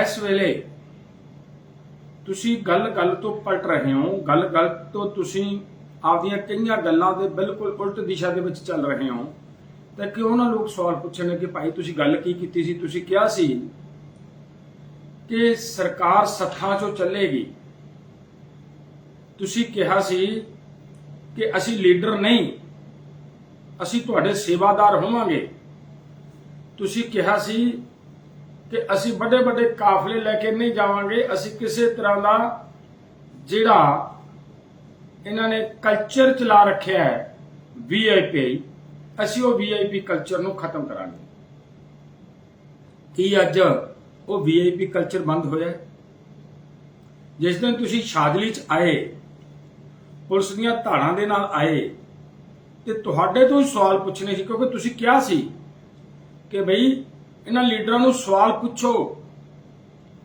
ਇਸ ਵੇਲੇ ਤੁਸੀਂ ਗੱਲ-ਗੱਲ ਤੋਂ ਪਲਟ ਰਹੇ ਹੋ ਗੱਲ-ਗੱਲ ਤੋਂ ਤੁਸੀਂ ਆਪਦੀਆਂ ਕਈਆਂ ਗੱਲਾਂ ਦੇ ਬਿਲਕੁਲ ਉਲਟ ਦਿਸ਼ਾ ਦੇ ਵਿੱਚ ਚੱਲ ਰਹੇ ਹੋ। ਤਾਂ ਕਿਉਂ ਨਾ ਲੋਕ ਸਵਾਲ ਪੁੱਛਣ ਕਿ ਭਾਈ, ਤੁਸੀਂ ਗੱਲ ਕੀ ਕੀਤੀ ਸੀ? ਤੁਸੀਂ ਕਿਹਾ ਸੀ ਕਿ ਸਰਕਾਰ ਸੱਥਾਂ 'ਚੋਂ ਚੱਲੇਗੀ। ਤੁਸੀਂ ਕਿਹਾ ਸੀ ਕਿ ਅਸੀਂ ਲੀਡਰ ਨਹੀਂ, ਅਸੀਂ ਤੁਹਾਡੇ ਸੇਵਾਦਾਰ ਹੋਵਾਂਗੇ। ਤੁਸੀਂ ਕਿਹਾ ਸੀ ਕਿ ਅਸੀਂ ਵੱਡੇ ਵੱਡੇ ਕਾਫਲੇ ਲੈ ਕੇ ਨਹੀਂ ਜਾਵਾਂਗੇ। ਅਸੀਂ ਕਿਸੇ ਤਰ੍ਹਾਂ ਦਾ ਜਿਹੜਾ ਇਹਨਾਂ ਨੇ ਕਲਚਰ ਚਲਾ ਰੱਖਿਆ ਹੈ ਵੀਆਈਪੀ ਅਸੀਂ ਉਹ ਵੀਆਈਪੀ ਕਲਚਰ ਨੂੰ ਖਤਮ ਕਰਾਂਗੇ। ਕੀ ਅੱਜ ਉਹ ਵੀਆਈਪੀ ਕਲਚਰ ਬੰਦ ਹੋਇਆ ਜਿਸ ਦਿਨ ਤੁਸੀਂ ਸ਼ਾਦਲੀ ਚ ਆਏ, ਪੁਲਿਸ ਦੀਆਂ ਧਾੜਾਂ ਦੇ ਨਾਲ ਆਏ, ਤੇ ਤੁਹਾਡੇ ਤੋਂ ਹੀ ਸਵਾਲ ਪੁੱਛਣੇ ਸੀ, ਕਿਉਂਕਿ ਤੁਸੀਂ ਕਿਹਾ ਸੀ ਕਿ ਬਈ ਇਹਨਾਂ ਲੀਡਰਾਂ ਨੂੰ ਸਵਾਲ ਪੁੱਛੋ,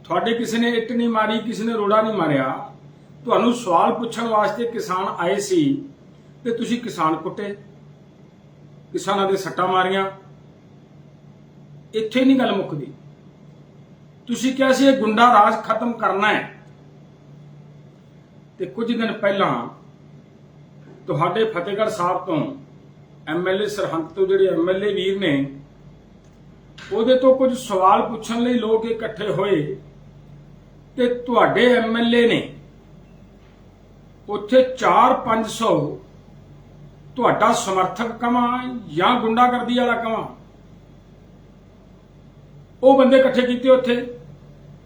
ਤੁਹਾਡੇ ਕਿਸੇ ਨੇ ਇੱਟ ਨਹੀਂ ਮਾਰੀ, ਕਿਸੇ ਨੇ ਰੋੜਾ ਨਹੀਂ ਮਾਰਿਆ? ਤੁਹਾਨੂੰ ਸਵਾਲ ਪੁੱਛਣ ਵਾਸਤੇ ਕਿਸਾਨ ਆਏ ਸੀ ਤੇ ਤੁਸੀਂ ਕਿਸਾਨ ਕੁੱਟੇ? ਕਿਸਾਨਾਂ ਦੇ ਸੱਟਾਂ ਮਾਰੀਆਂ? ਇੱਥੇ ਨਹੀਂ ਗੱਲ ਮੁੱਕਦੀ। ਤੁਸੀਂ ਕਿਹਾ ਸੀ ਇਹ ਗੁੰਡਾ ਰਾਜ ਖਤਮ ਕਰਨਾ ਹੈ। ਤੇ ਕੁਝ ਦਿਨ ਪਹਿਲਾਂ ਤੁਹਾਡੇ ਫਤਿਹਗੜ੍ਹ ਸਾਹਿਬ ਤੋਂ ਐਮਐਲਏ ਸਰਹੰਦ ਤੋਂ ਜਿਹੜੇ ਐਮਐਲਏ ਵੀਰ ਨੇ ਉਹਦੇ ਤੋਂ ਕੁਝ ਸਵਾਲ ਪੁੱਛਣ ਲਈ ਲੋਕ ਇਕੱਠੇ ਹੋਏ ਤੇ ਤੁਹਾਡੇ ਐਮਐਲਏ ਨੇ ਉੱਥੇ 4-500 ਤੁਹਾਡਾ ਸਮਰਥਕ ਕਵਾਂ ਜਾਂ ਗੁੰਡਾਗਰਦੀ ਵਾਲਾ ਕਵਾਂ ਉਹ ਬੰਦੇ ਇਕੱਠੇ ਕੀਤੇ ਉੱਥੇ।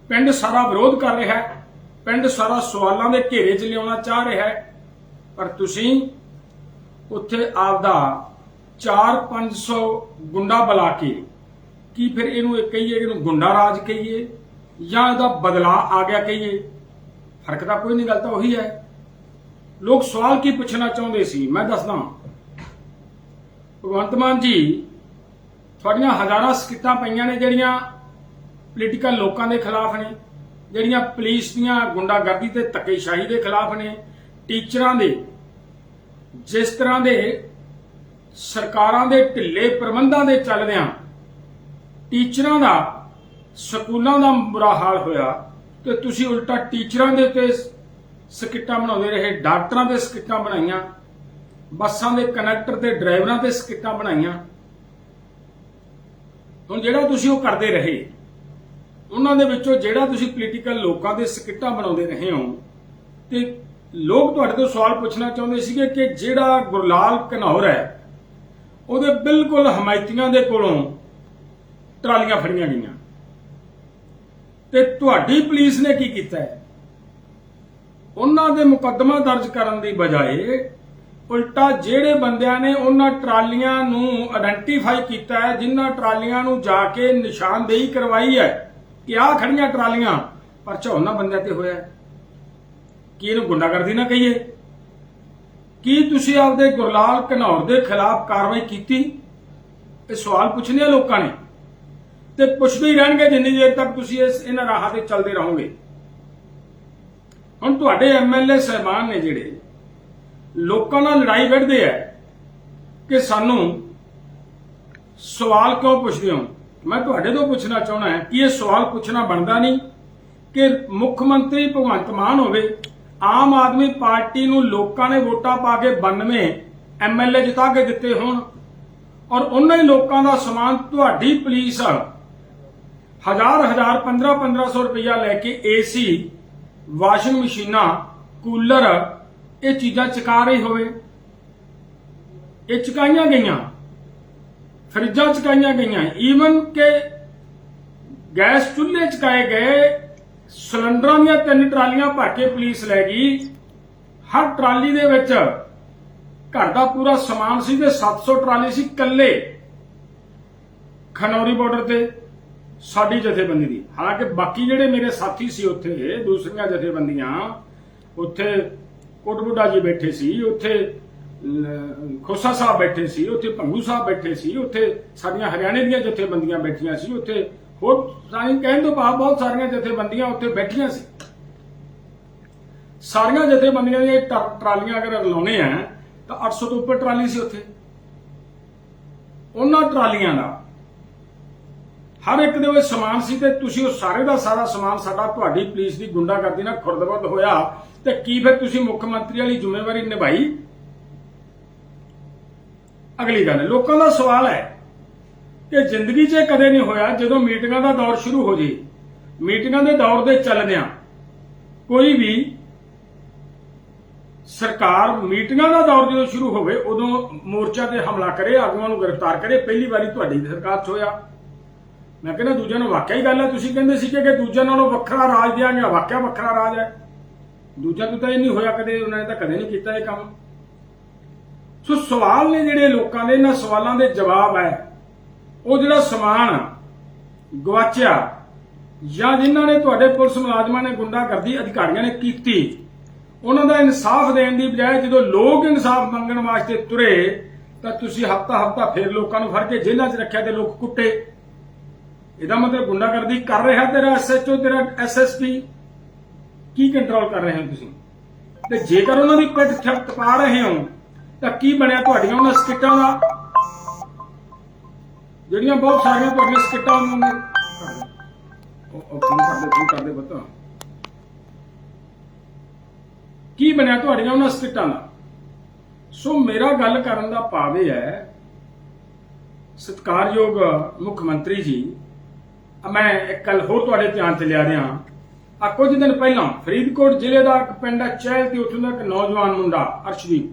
ਪਿੰਡ ਸਾਰਾ ਵਿਰੋਧ ਕਰ ਰਿਹਾ ਹੈ। ਪਿੰਡ ਸਾਰਾ ਸਵਾਲਾਂ ਦੇ ਘੇਰੇ 'ਚ ਲਿਆਉਣਾ ਚਾਹ ਰਿਹਾ ਹੈ। ਪਰ ਤੁਸੀਂ ਉੱਥੇ ਆਪਦਾ 4-500 ਗੁੰਡਾ ਬੁਲਾ ਕੇ ਕੀ ਫਿਰ ਇਹਨੂੰ ਇਹ ਕਹੀਏ, ਇਹਨੂੰ ਗੁੰਡਾ ਰਾਜ ਕਹੀਏ ਜਾਂ ਇਹਦਾ ਬਦਲਾ ਆ ਗਿਆ ਕਹੀਏ? ਫ਼ਰਕ ਤਾਂ ਕੋਈ ਨਹੀਂ, ਗੱਲ ਤਾਂ ਉਹੀ ਹੈ। ਲੋਕ ਸਵਾਲ ਕੀ ਪੁੱਛਣਾ ਚਾਹੁੰਦੇ ਸੀ? ਮੈਂ ਦੱਸਦਾ ਭਗਵੰਤ ਮਾਨ ਜੀ, ਤੁਹਾਡੀਆਂ ਹਜ਼ਾਰਾਂ ਸਕਿੱਟਾਂ ਪਈਆਂ ਨੇ ਜਿਹੜੀਆਂ ਪੋਲੀਟੀਕਲ ਲੋਕਾਂ ਦੇ ਖਿਲਾਫ ਨੇ, ਜਿਹੜੀਆਂ ਪੁਲਿਸ ਦੀਆਂ ਗੁੰਡਾਗਰਦੀ ਤੇ ਧੱਕੇਸ਼ਾਹੀ ਦੇ ਖਿਲਾਫ ਨੇ ਟੀਚਰਾਂ ਦੇ, ਜਿਸ ਤਰ੍ਹਾਂ ਦੇ ਸਰਕਾਰਾਂ ਦੇ ਢਿੱਲੇ ਪ੍ਰਬੰਧਾਂ ਦੇ ਚੱਲਦਿਆਂ ਟੀਚਰਾਂ ਦਾ, ਸਕੂਲਾਂ ਦਾ ਬੁਰਾ ਹਾਲ ਹੋਇਆ ਤੇ ਤੁਸੀਂ ਉਲਟਾ ਟੀਚਰਾਂ ਦੇ ਤੇ ਸਕਿੱਟਾਂ ਬਣਾਉਂਦੇ ਰਹੇ, ਡਾਕਟਰਾਂ ਦੇ ਸਕਿੱਟਾਂ ਬਣਾਈਆਂ, ਬੱਸਾਂ ਦੇ ਕਨੈਕਟਰ ਤੇ ਡਰਾਈਵਰਾਂ ਤੇ ਸਕਿੱਟਾਂ ਬਣਾਈਆਂ। ਹੁਣ ਜਿਹੜਾ ਤੁਸੀਂ ਉਹ ਕਰਦੇ ਰਹੇ, ਉਹਨਾਂ ਦੇ ਵਿੱਚੋਂ ਜਿਹੜਾ ਤੁਸੀਂ ਪੋਲੀਟੀਕਲ ਲੋਕਾਂ ਦੇ ਸਕਿੱਟਾਂ ਬਣਾਉਂਦੇ ਰਹੇ ਹੋ, ਤੇ ਲੋਕ ਤੁਹਾਡੇ ਤੋਂ ਸਵਾਲ ਪੁੱਛਣਾ ਚਾਹੁੰਦੇ ਸੀਗੇ ਕਿ ਜਿਹੜਾ ਗੁਰਲਾਲ ਘਨੌਰ ਹੈ, ਉਹਦੇ ਬਿਲਕੁਲ ਹਮਾਇਤੀਆਂ ਦੇ ਕੋਲੋਂ ਟਰਾਲੀਆਂ ਫੜੀਆਂ ਗਈਆਂ। ਤੇ ਤੁਹਾਡੀ ਪੁਲਿਸ ਨੇ ਕੀ ਕੀਤਾ ਹੈ? ਉਹਨਾਂ ਦੇ ਮੁਕੱਦਮਾ ਦਰਜ ਕਰਨ ਦੀ ਬਜਾਏ ਉਲਟਾ ਜਿਹੜੇ ਬੰਦਿਆਂ ਨੇ ਉਹਨਾਂ ਟਰਾਲੀਆਂ ਨੂੰ ਆਇਡੈਂਟੀਫਾਈ ਕੀਤਾ ਹੈ, ਜਿਨ੍ਹਾਂ ਟਰਾਲੀਆਂ ਨੂੰ ਜਾ ਕੇ ਨਿਸ਼ਾਨਦੇਹੀ ਕਰਵਾਈ ਹੈ, ਕਿ ਆਹ ਖੜੀਆਂ ਟਰਾਲੀਆਂ ਪਰਚਾ ਉਹਨਾਂ ਬੰਦਿਆਂ ਤੇ ਹੋਇਆ ਕੀ ਇਹਨੂੰ ਗੁੰਡਾਗਰਦੀ ਨਾ ਕਹੀਏ? ਕੀ ਤੁਸੀਂ ਆਪਦੇ ਗੁਰਲਾਲ ਘਨੌਰ ਦੇ ਖਿਲਾਫ ਕਾਰਵਾਈ ਕੀਤੀ? ਇਹ ਸਵਾਲ ਪੁੱਛਣੇ ਆ ਲੋਕਾਂ ਨੇ। ਤੇ ਪੁੱਛਦੇ ਹੀ ਰਹਿਣਗੇ ਜਿੰਨੀ ਦੇਰ ਤੱਕ ਤੁਸੀਂ ਇਸ ਇਹਨਾਂ ਰਾਹਾਂ ਤੇ ਚੱਲਦੇ ਰਹੋਗੇ। ਹੁਣ ਤੁਹਾਡੇ ਐਮਐਲਏ ਸਹਿਬਾਨ ਨੇ ਜਿਹੜੇ, ਲੋਕਾਂ ਨਾਲ ਲੜਾਈ ਵਿੱਢਦੇ ਆ ਕਿ ਸਾਨੂੰ ਸਵਾਲ ਕਿਉਂ ਪੁੱਛਦੇ ਹੋ? ਮੈਂ ਤੁਹਾਡੇ ਤੋਂ ਪੁੱਛਣਾ ਚਾਹਣਾ ਹੈ ਕਿ ਇਹ ਸਵਾਲ ਪੁੱਛਣਾ ਬਣਦਾ ਨਹੀਂ ਕਿ ਮੁੱਖ ਮੰਤਰੀ ਭਗਵੰਤ ਮਾਨ ਹੋਵੇ, ਆਮ ਆਦਮੀ ਪਾਰਟੀ ਨੂੰ ਲੋਕਾਂ ਨੇ ਵੋਟਾਂ ਪਾ ਕੇ 92 ਐਮਐਲਏ ਜਿਤਾ ਕੇ ਦਿੱਤੇ ਹੋਣ ਔਰ ਉਹਨਾਂ ਹੀ ਲੋਕਾਂ ਦਾ ਸਮਾਨ ਤੁਹਾਡੀ ਪੁਲਿਸ ਹਜ਼ਾਰ ਹਜ਼ਾਰ 15 1500 ਰੁਪਇਆ ਲੈ ਕੇ ਏਸੀ ਵਾਸ਼ਿੰਗ ਮਸ਼ੀਨਾਂ, ਕੂਲਰ, ਇਹ ਚੀਜ਼ਾਂ ਚਕਾ ਰਹੀ ਹੋਵੇ। ਇਹ ਚਕਾਈਆਂ ਗਈਆਂ। ਫਰਿੱਜਾਂ ਚਕਾਈਆਂ ਗਈਆਂ। ਈਵਨ ਕਿ ਗੈਸ ਚੁੱਲ੍ਹੇ ਚਕਾਏ ਗਏ, ਸਿਲੰਡਰਾਂ ਦੀਆਂ ਤਿੰਨ ਟਰਾਲੀਆਂ ਭਰ ਕੇ ਪੁਲਿਸ ਲੈ ਗਈ। ਹਰ ਟਰਾਲੀ ਦੇ ਵਿੱਚ ਘਰ ਦਾ ਪੂਰਾ ਸਮਾਨ ਸੀ ਤੇ 700 ਟਰਾਲੀ ਸੀ ਕੱਲੇ ਖਨੌਰੀ ਬਾਰਡਰ ਤੇ। ਸਾਡੀ ਜਥੇਬੰਦੀ ਦੀ। ਹਾਲਾਂਕਿ ਬਾਕੀ ਜਿਹੜੇ ਮੇਰੇ ਸਾਥੀ ਸੀ ਉੱਥੇ ਦੂਸਰੀਆਂ ਜਥੇਬੰਦੀਆਂ, ਉੱਥੇ ਕੋਟਬੁੱਡਾ ਜੀ ਬੈਠੇ ਸੀ, ਉੱਥੇ ਖੋਸਾ ਸਾਹਿਬ ਬੈਠੇ ਸੀ, ਉੱਥੇ ਭੰਗੂ ਸਾਹਿਬ ਬੈਠੇ ਸੀ, ਉੱਥੇ ਸਾਡੀਆਂ ਹਰਿਆਣੇ ਦੀਆਂ ਜਥੇਬੰਦੀਆਂ ਬੈਠੀਆਂ ਸੀ, ਉੱਥੇ ਹੋਰ ਸਾਈਂ ਕਹਿਣ ਤੋਂ ਬਾਅਦ ਬਹੁਤ ਸਾਰੀਆਂ ਜਥੇਬੰਦੀਆਂ ਉੱਥੇ ਬੈਠੀਆਂ ਸੀ। ਸਾਰੀਆਂ ਜਥੇਬੰਦੀਆਂ ਦੀਆਂ ਟਰ- ਟਰਾਲੀਆਂ ਅਗਰ ਲਾਉਣੇ ਆ, ਤਾਂ 800 ਤੋਂ ਉੱਪਰ ਟਰਾਲੀ ਸੀ ਉੱਥੇ। ਉਹਨਾਂ ਟਰਾਲੀਆਂ ਦਾ ਹਰ ਇੱਕ ਦੇ ਵਿੱਚ ਸਮਾਨ ਸੀ ਤੇ ਤੁਸੀਂ ਉਹ ਸਾਰੇ ਦਾ ਸਾਰਾ ਸਮਾਨ ਸਾਡਾ ਤੁਹਾਡੀ ਪੁਲਿਸ ਦੀ ਗੁੰਡਾਗਰਦੀ ਨਾਲ ਖੁਰਦਬਦ ਹੋਇਆ ਤੇ ਕੀ ਫਿਰ ਤੁਸੀਂ ਮੁੱਖ ਮੰਤਰੀ ਵਾਲੀ ਜ਼ਿੰਮੇਵਾਰੀ ਨਿਭਾਈ? ਅਗਲੀ ਗੱਲ, ਲੋਕਾਂ ਦਾ ਸਵਾਲ ਹੈ ਕਿ ਜ਼ਿੰਦਗੀ 'ਚ ਇਹ ਕਦੇ ਨਹੀਂ ਹੋਇਆ ਜਦੋਂ ਮੀਟਿੰਗਾਂ ਦਾ ਦੌਰ ਸ਼ੁਰੂ ਹੋ ਜੇ ਮੀਟਿੰਗਾਂ ਦੇ ਦੌਰ ਦੇ ਚੱਲਦਿਆਂ ਕੋਈ ਵੀ ਸਰਕਾਰ ਮੀਟਿੰਗਾਂ ਦਾ ਦੌਰ ਜਦੋਂ ਸ਼ੁਰੂ ਹੋਵੇ, ਉਦੋਂ ਮੋਰਚਾ ਤੇ ਹਮਲਾ ਕਰੇ, ਆਗੂਆਂ ਨੂੰ ਗ੍ਰਿਫਤਾਰ ਕਰੇ, ਪਹਿਲੀ ਵਾਰੀ ਤੁਹਾਡੀ ਸਰਕਾਰ 'ਚ ਹੋਇਆ। ਮੈਂ ਕਹਿੰਦਾ ਦੂਜਿਆਂ ਨੂੰ ਵਾਕਿਆ ਹੀ ਗੱਲ ਹੈ, ਤੁਸੀਂ ਕਹਿੰਦੇ ਸੀ ਕਿ ਦੂਜਿਆਂ ਨਾਲੋਂ ਵੱਖਰਾ ਰਾਜ ਦਿਆਂਗੇ ਵਾਕਿਆ ਵੱਖਰਾ ਰਾਜ ਹੈ। ਦੂਜਾ ਤੋਂ ਤਾਂ ਇਹ ਨਹੀਂ ਹੋਇਆ ਕਦੇ, ਉਹਨਾਂ ਨੇ ਤਾਂ ਕਦੇ ਨਹੀਂ ਕੀਤਾ ਇਹ ਕੰਮ। ਸੋ ਸਵਾਲ ਨੇ ਜਿਹੜੇ ਲੋਕਾਂ ਦੇ, ਇਹਨਾਂ ਸਵਾਲਾਂ ਦੇ ਜਵਾਬ ਹੈ, ਉਹ ਜਿਹੜਾ ਸਮਾਨ ਗਵਾਚਿਆ ਜਾਂ ਜਿਨ੍ਹਾਂ ਨੇ ਤੁਹਾਡੇ ਪੁਲਿਸ ਮੁਲਾਜ਼ਮਾਂ ਨੇ ਗੁੰਡਾਗਰਦੀ ਅਧਿਕਾਰੀਆਂ ਨੇ ਕੀਤੀ, ਉਹਨਾਂ ਦਾ ਇਨਸਾਫ ਦੇਣ ਦੀ ਬਜਾਏ ਜਦੋਂ ਲੋਕ ਇਨਸਾਫ ਮੰਗਣ ਵਾਸਤੇ ਤੁਰੇ, ਤਾਂ ਤੁਸੀਂ ਹਫਤਾ ਹਫਤਾ ਫੇਰ ਲੋਕਾਂ ਨੂੰ ਫੜ ਕੇ ਜੇਲ੍ਹਾਂ 'ਚ ਰੱਖਿਆ ਤੇ ਲੋਕ ਕੁੱਟੇ। ਇਹਦਾ ਮਤਲਬ ਗੁੰਡਾਗਰਦੀ ਕਰ ਰਿਹਾ ਤੇਰਾ ਐਸਐਚਓ ਤੇਰਾ ਐਸਐਸਪੀ ਕੀ ਕੰਟਰੋਲ ਕਰ ਰਹੇ ਹੋ ਤੁਸੀਂ? ਤੇ ਜੇਕਰ ਉਹਨਾਂ ਦੀ ਪਿੱਠ ਥਪ ਰਹੇ ਹੋ, ਤਾਂ ਕੀ ਬਣਿਆ ਤੁਹਾਡੀਆਂ ਉਹਨਾਂ ਸਕਿੱਟਾਂ ਦਾ? ਜਿਹੜੀਆਂ ਬਹੁਤ ਸਾਰੀਆਂ ਤੁਹਾਡੀਆਂ ਸਕਿੱਟਾਂ ਉਹਨਾਂ ਨੇ ਉਹ ਉਹ ਕੀ ਕਰਦੇ ਕੀ ਕਰਦੇ ਬਤਾ ਕੀ ਬਣਿਆ ਤੁਹਾਡੀਆਂ ਉਹਨਾਂ ਸਕਿੱਟਾਂ ਦਾ? ਸੋ ਮੇਰਾ ਗੱਲ ਕਰਨ ਦਾ ਭਾਵ ਇਹ ਹੈ, ਸਤਿਕਾਰਯੋਗ ਮੁੱਖ ਮੰਤਰੀ ਜੀ ਮੈਂ ਇੱਕ ਹੋਰ ਤੁਹਾਡੇ ਧਿਆਨ ਤੇ ਲਿਆ ਰਿਹਾ। ਆ ਕੁਝ ਦਿਨ ਪਹਿਲਾਂ ਫਰੀਦਕੋਟ ਜ਼ਿਲ੍ਹੇ ਦਾ ਇੱਕ ਪਿੰਡ ਹੈ, ਚਹਿਲ ਤੇ ਉੱਥੋਂ ਦਾ ਇੱਕ ਨੌਜਵਾਨ ਮੁੰਡਾ, ਅਰਸ਼ਦੀਪ।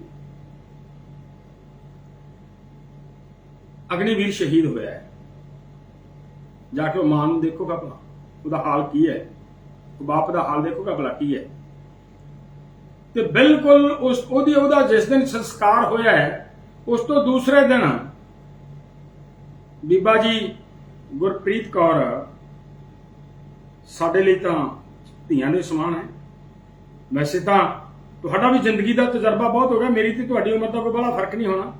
ਅਗਨੀਵੀਰ ਸ਼ਹੀਦ ਹੋਇਆ ਹੈ। ਜਾ ਕੇ ਉਹ ਮਾਂ ਨੂੰ ਦੇਖੋਗਾ ਭਲਾ, ਉਹਦਾ ਹਾਲ ਕੀ ਹੈ? ਉਹ ਬਾਪ ਦਾ ਹਾਲ ਦੇਖੋਗਾ ਭਲਾ ਕੀ ਹੈ? ਤੇ ਬਿਲਕੁਲ ਉਸ, ਉਹਦੀ, ਉਹਦਾ ਜਿਸ ਦਿਨ ਸੰਸਕਾਰ ਹੋਇਆ ਹੈ, ਉਸ ਤੋਂ ਦੂਸਰੇ ਦਿਨ ਬੀਬਾ ਜੀ ਗੁਰਪ੍ਰੀਤ ਕੌਰ ਸਾਡੇ ਲਈ ਤਾਂ ਧੀਆਂ ਦੇ ਸਮਾਨ ਹੈ। ਵੈਸੇ ਤਾਂ ਤੁਹਾਡਾ ਵੀ ਜ਼ਿੰਦਗੀ ਦਾ ਤਜਰਬਾ ਬਹੁਤ ਹੋ ਗਿਆ। ਮੇਰੀ ਤੇ ਤੁਹਾਡੀ ਉਮਰ ਦਾ ਕੋਈ ਬੜਾ ਫ਼ਰਕ ਨਹੀਂ ਹੋਣਾ।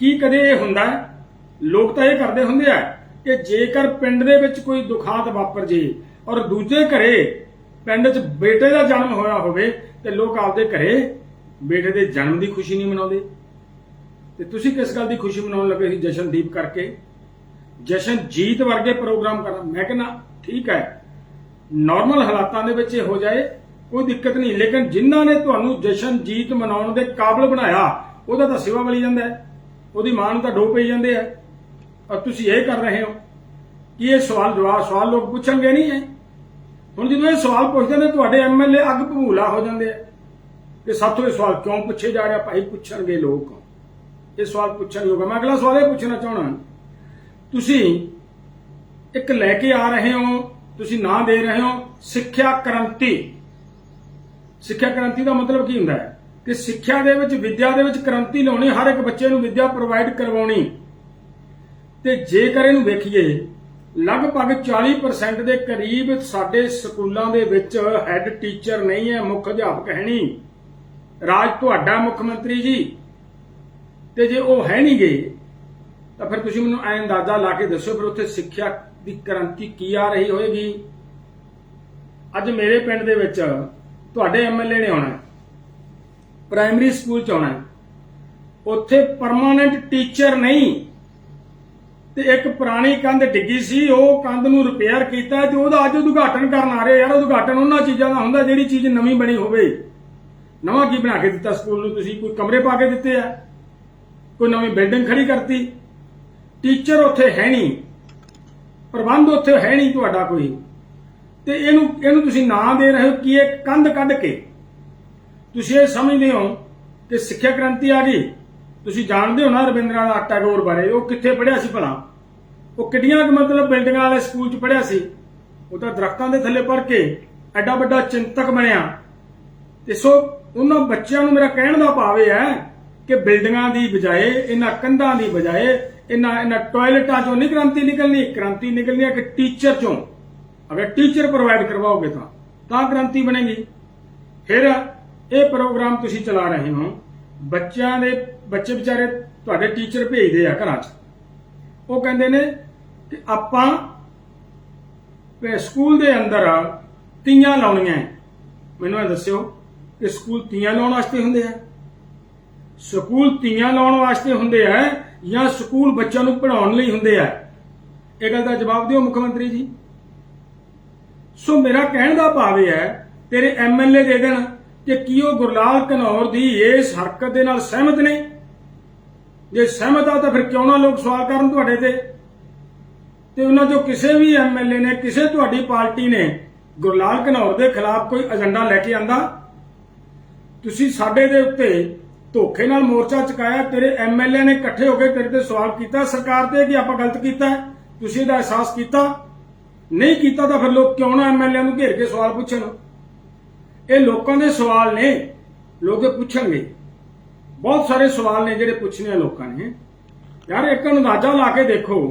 ਕੀ ਕਦੇ ਇਹ ਹੁੰਦਾ ਹੈ? ਲੋਕ ਤਾਂ ਇਹ ਕਰਦੇ ਹੁੰਦੇ ਆ ਕਿ ਜੇਕਰ ਪਿੰਡ ਦੇ ਵਿੱਚ ਕੋਈ ਦੁਖਾਂਤ ਵਾਪਰ ਜੇ ਔਰ ਦੂਜੇ ਘਰੇ ਪਿੰਡ 'ਚ ਬੇਟੇ ਦਾ ਜਨਮ ਹੋਇਆ ਹੋਵੇ ਤੇ ਲੋਕ ਆਪਦੇ ਘਰੇ ਬੇਟੇ ਦੇ ਜਨਮ ਦੀ ਖੁਸ਼ੀ ਨਹੀਂ ਮਨਾਉਂਦੇ। ਤੇ ਤੁਸੀਂ ਕਿਸ ਗੱਲ ਦੀ ਖੁਸ਼ੀ ਮਨਾਉਣ ਲੱਗੇ ਸੀ ਜਸ਼ਨਦੀਪ ਕਰਕੇ? ਜਸ਼ਨ ਜੀਤ ਵਰਗੇ ਪ੍ਰੋਗਰਾਮ ਕਰਨਾ। ਮੈਂ ਕਹਿੰਦਾ ਠੀਕ ਹੈ। ਨਾਰਮਲ ਹਾਲਾਤਾਂ ਦੇ ਵਿੱਚ ਇਹ ਹੋ ਜਾਏ, ਕੋਈ ਦਿੱਕਤ ਨਹੀਂ। ਲੇਕਿਨ ਜਿਨ੍ਹਾਂ ਨੇ ਤੁਹਾਨੂੰ ਜਸ਼ਨ ਜੀਤ ਮਨਾਉਣ ਦੇ ਕਾਬਿਲ ਬਣਾਇਆ, ਉਹਦਾ ਤਾਂ ਸਿਵਾ ਬਲੀ ਜਾਂਦਾ ਹੈ। ਉਹਦੀ ਮਾਂ ਨੂੰ ਤਾਂ ਡੋ ਪਈ ਜਾਂਦੇ ਆ। ਔਰ ਤੁਸੀਂ ਇਹ ਕਰ ਰਹੇ ਹੋ ਕਿ ਇਹ ਸਵਾਲ ਜਵਾਬ, ਸਵਾਲ ਲੋਕ ਪੁੱਛਣਗੇ ਨਹੀਂ ਹੈ ਹੁਣ ਜਦੋਂ ਇਹ ਸਵਾਲ ਪੁੱਛਦੇ ਨੇ, ਤੁਹਾਡੇ ਐਮਐਲਏ ਅੱਗ ਭੂਲਾ ਹੋ ਜਾਂਦੇ ਆ ਕਿ ਸਾਥੋਂ ਇਹ ਸਵਾਲ ਕਿਉਂ ਪੁੱਛੇ ਜਾ ਰਿਹਾ ਭਾਈ ਪੁੱਛਣਗੇ ਲੋਕ। ਇਹ ਸਵਾਲ ਪੁੱਛਣ ਯੋਗ ਮੈਂ ਅਗਲਾ ਸਵਾਲ ਇਹ ਪੁੱਛਣਾ ਚਾਹਣਾ ਤੁਸੀਂ ਇੱਕ ਲੈ ਕੇ ਆ ਰਹੇ ਹੋ, ਤੁਸੀਂ ਨਾਂ ਦੇ ਰਹੇ ਹੋ, ਸਿੱਖਿਆ ਕ੍ਰਾਂਤੀ। ਸਿੱਖਿਆ ਕ੍ਰਾਂਤੀ ਦਾ ਮਤਲਬ ਕੀ ਹੁੰਦਾ ਹੈ? ਕਿ ਸਿੱਖਿਆ ਦੇ ਵਿੱਚ, ਵਿਦਿਆ ਦੇ ਵਿੱਚ ਕ੍ਰਾਂਤੀ ਲਿਆਉਣੀ ਹਰ ਇੱਕ ਬੱਚੇ ਨੂੰ ਵਿਦਿਆ ਪ੍ਰੋਵਾਈਡ ਕਰਵਾਉਣੀ। ਤੇ ਜੇਕਰ ਇਹਨੂੰ ਵੇਖੀਏ, ਲਗਭਗ 40% ਦੇ ਕਰੀਬ ਸਾਡੇ ਸਕੂਲਾਂ ਦੇ ਵਿੱਚ ਹੈੱਡ ਟੀਚਰ ਨਹੀਂ ਹੈ, ਮੁੱਖ ਅਧਿਆਪਕ ਹੈ ਨਹੀਂ। ਰਾਜ ਤੁਹਾਡਾ ਮੁੱਖ ਮੰਤਰੀ ਜੀ। ਤੇ ਜੇ ਉਹ ਹੈ ਨਹੀਂ ਗਏ ਤਾਂ ਫਿਰ ਤੁਸੀਂ ਮੈਨੂੰ ਐ ਅੰਦਾਜ਼ਾ ਲਾ ਕੇ ਦੱਸੋ, ਫਿਰ ਉੱਥੇ ਸਿੱਖਿਆ ਦੀ ਕ੍ਰਾਂਤੀ ਕੀ ਆ ਰਹੀ ਹੋਏਗੀ? ਅੱਜ ਮੇਰੇ ਪਿੰਡ ਦੇ ਵਿੱਚ ਤੁਹਾਡੇ ਐਮਐਲਏ ਨੇ ਆਉਣਾ ਪ੍ਰਾਇਮਰੀ ਸਕੂਲ ਚ ਆਉਣਾ ਉੱਥੇ ਪਰਮਾਨੈਂਟ ਟੀਚਰ ਨਹੀਂ। ਤੇ ਇੱਕ ਪੁਰਾਣੀ ਕੰਧ ਡਿੱਗੀ ਸੀ, ਉਹ ਕੰਧ ਨੂੰ ਰਿਪੇਅਰ ਕੀਤਾ ਤੇ ਉਹਦਾ ਅੱਜ ਉਦਘਾਟਨ ਕਰਨ ਆ ਰਹੇ ਯਾਰ, ਉਦਘਾਟਨ ਉਹਨਾਂ ਚੀਜ਼ਾਂ ਦਾ ਹੁੰਦਾ ਜਿਹੜੀ ਚੀਜ਼ ਨਵੀਂ ਬਣੀ ਹੋਵੇ। ਨਵਾਂ ਕੀ ਬਣਾ ਕੇ ਦਿੱਤਾ ਸਕੂਲ ਨੂੰ ਤੁਸੀਂ? ਕੋਈ ਕਮਰੇ ਪਾ ਕੇ ਦਿੱਤੇ ਆ? ਕੋਈ ਨਵੀਂ ਬਿਲਡਿੰਗ ਖੜੀ ਕਰਤੀ? ਟੀਚਰ ਉੱਥੇ ਹੈ ਨਹੀਂ। ਪ੍ਰਬੰਧ ਉੱਥੇ ਹੈ ਨਹੀਂ ਤੁਹਾਡਾ ਕੋਈ। ਤੇ ਇਹਨੂੰ ਇਹਨੂੰ ਤੁਸੀਂ ਨਾਂ ਦੇ ਰਹੇ ਹੋ ਕਿ ਇਹ ਕੰਧ ਕੱਢ ਕੇ। ਤੁਸੀਂ ਇਹ ਸਮਝਦੇ ਹੋ ਕਿ ਸਿੱਖਿਆ ਕ੍ਰਾਂਤੀ ਆ ਗਈ। ਤੁਸੀਂ ਜਾਣਦੇ ਹੋ ਨਾ ਰਵਿੰਦਰਨਾਥ ਟੈਗੋਰ ਬਾਰੇ, ਉਹ ਕਿੱਥੇ ਪੜ੍ਹਿਆ ਸੀ ਭਲਾ? ਉਹ ਕਿੱਡੀਆਂ ਕੁ ਮਤਲਬ ਬਿਲਡਿੰਗਾਂ ਵਾਲੇ ਸਕੂਲ 'ਚ ਪੜਿਆ ਸੀ? ਉਹ ਤਾਂ ਦਰਖਤਾਂ ਦੇ ਥੱਲੇ ਪੜ੍ਹ ਕੇ ਐਡਾ ਵੱਡਾ ਚਿੰਤਕ ਬਣਿਆ। ਤੇ ਸੋ ਉਹਨਾਂ ਬੱਚਿਆਂ ਨੂੰ ਮੇਰਾ ਕਹਿਣ ਦਾ ਭਾਵ ਇਹ ਹੈ ਕਿ ਬਿਲਡਿੰਗਾਂ ਦੀ ਬਜਾਏ, ਇਹਨਾਂ ਕੰਧਾਂ ਦੀ ਬਜਾਏ ਇਹਨਾਂ ਇਹਨਾਂ ਟਾਇਲਟਾਂ ਚੋਂ ਨਹੀਂ ਕ੍ਰਾਂਤੀ ਨਿਕਲਣੀ ਕ੍ਰਾਂਤੀ ਨਿਕਲਣੀ ਹੈ ਕਿ ਟੀਚਰ ਚੋਂ। ਅਗਰ ਟੀਚਰ ਪ੍ਰੋਵਾਈਡ ਕਰਵਾਓਗੇ ਤਾਂ ਤਾਂ ਕ੍ਰਾਂਤੀ ਬਣੇਗੀ। ਫਿਰ ਇਹ ਪ੍ਰੋਗਰਾਮ ਤੁਸੀਂ ਚਲਾ ਰਹੇ ਹੋ, ਬੱਚਿਆਂ ਦੇ, ਬੱਚੇ ਵਿਚਾਰੇ ਤੁਹਾਡੇ ਟੀਚਰ ਭੇਜਦੇ ਆ ਘਰਾਂ 'ਚ। ਉਹ ਕਹਿੰਦੇ ਨੇ ਕਿ ਆਪਾਂ ਸਕੂਲ ਦੇ ਅੰਦਰ ਤੀਆਂ ਲਾਉਣੀਆਂ ਮੈਨੂੰ ਇਹ ਦੱਸਿਓ ਕਿ ਸਕੂਲ ਤੀਆਂ ਲਾਉਣ ਵਾਸਤੇ ਹੁੰਦੇ ਆ। ਸਕੂਲ ਤੀਆਂ ਲਾਉਣ ਵਾਸਤੇ ਹੁੰਦੇ ਆ ਜਾਂ ਸਕੂਲ ਬੱਚਿਆਂ ਨੂੰ ਪੜ੍ਹਾਉਣ ਲਈ ਹੁੰਦੇ ਆ? ਇਹ ਗੱਲ ਦਾ ਜਵਾਬ ਦਿਓ ਮੁੱਖ ਮੰਤਰੀ ਜੀ। ਸੋ ਮੇਰਾ ਕਹਿਣ ਦਾ ਭਾਵ ਇਹ ਹੈ, ਤੇਰੇ ਐਮਐਲਏ ਦੇ ਦੇਣ ਕਿ ਕੀ ਉਹ ਗੁਰਲਾਲ ਘਨੌਰ ਦੀ ਇਸ ਹਰਕਤ ਦੇ ਨਾਲ ਸਹਿਮਤ ਨੇ? ਜੇ ਸਹਿਮਤ ਆ ਤਾਂ ਫਿਰ ਕਿਉਂ ਨਾ ਲੋਕ ਸਵਾਲ ਕਰਨ ਤੁਹਾਡੇ ਤੇ? ਤੇ ਉਹਨਾਂ ਚੋਂ ਕਿਸੇ ਵੀ ਐਮਐਲਏ ਨੇ, ਕਿਸੇ ਤੁਹਾਡੀ ਪਾਰਟੀ ਨੇ ਗੁਰਲਾਲ ਘਨੌਰ ਦੇ ਖਿਲਾਫ ਕੋਈ ਏਜੰਡਾ ਲੈ ਕੇ ਆਂਦਾ? ਤੁਸੀਂ ਸਾਡੇ ਦੇ ਉੱਤੇ ਧੋਖੇ ਨਾਲ ਮੋਰਚਾ ਚੁਕਾਇਆ, ਤੇਰੇ ਐਮਐਲਏ ਨੇ ਇਕੱਠੇ ਹੋ ਕੇ ਤੇਰੇ ਤੇ ਸਵਾਲ ਕੀਤਾ, ਸਰਕਾਰ ਤੇ ਕਿ ਆਪਾਂ ਗਲਤ ਕੀਤਾ? ਤੁਸੀਂ ਇਹਦਾ ਅਹਿਸਾਸ ਕੀਤਾ? ਨਹੀਂ ਕੀਤਾ ਤਾਂ ਫਿਰ ਲੋਕ ਕਿਉਂ ਨਾ ਐਮਐਲਏ ਨੂੰ ਘੇਰ ਕੇ ਸਵਾਲ ਪੁੱਛਣ? ਇਹ ਲੋਕਾਂ ਦੇ ਸਵਾਲ ਨੇ, ਲੋਕ ਇਹ ਪੁੱਛਣਗੇ। ਬਹੁਤ ਸਾਰੇ ਸਵਾਲ ਨੇ ਜਿਹੜੇ ਪੁੱਛਣੇ ਆ ਲੋਕਾਂ ਨੇ। ਯਾਰ ਇੱਕ ਅੰਦਾਜ਼ਾ ਲਾ ਕੇ ਦੇਖੋ।